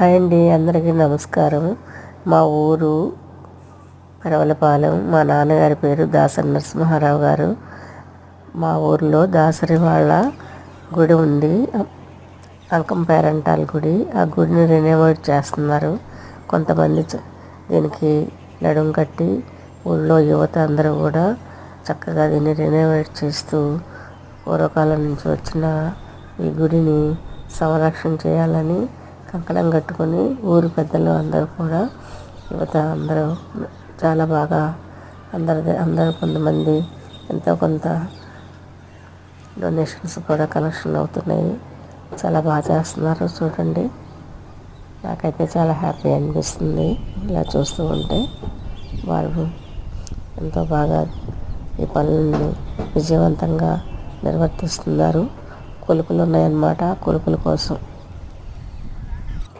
Hi అండి అందరికీ నమస్కారం. మా ఊరు పరవలపాలెం మా నాన్నగారి పేరు దాసరి నరసింహారావు గారు. మా ఊరిలో దాసరి వాళ్ళ గుడి ఉంది. అంకం పేరంటాల గుడి. ఆ గుడిని రెనోవేట్ చేస్తున్నారు. కొంతమంది దీనికి నడుం కట్టి ఊళ్ళో యువత అందరూ కూడా చక్కగా దీన్ని రెనోవేట్ చేస్తూ పూర్వకాలం నుంచి వచ్చిన ఈ గుడిని సంరక్షణ చేయాలని కంకణం కట్టుకొని ఊరు పెద్దలు అందరూ కూడా యువత అందరూ చాలా బాగా అందరి అందరూ కొంతమంది ఎంతో కొంత డొనేషన్స్ కూడా కలెక్షన్ అవుతున్నాయి. చాలా బాగా చేస్తున్నారు చూడండి. నాకైతే చాలా హ్యాపీ అనిపిస్తుంది ఇలా చూస్తూ ఉంటే. వారు ఎంతో బాగా ఈ పనులను విజయవంతంగా నిర్వర్తిస్తున్నారు. కొలుపులు ఉన్నాయన్నమాట. కొలుపుల కోసం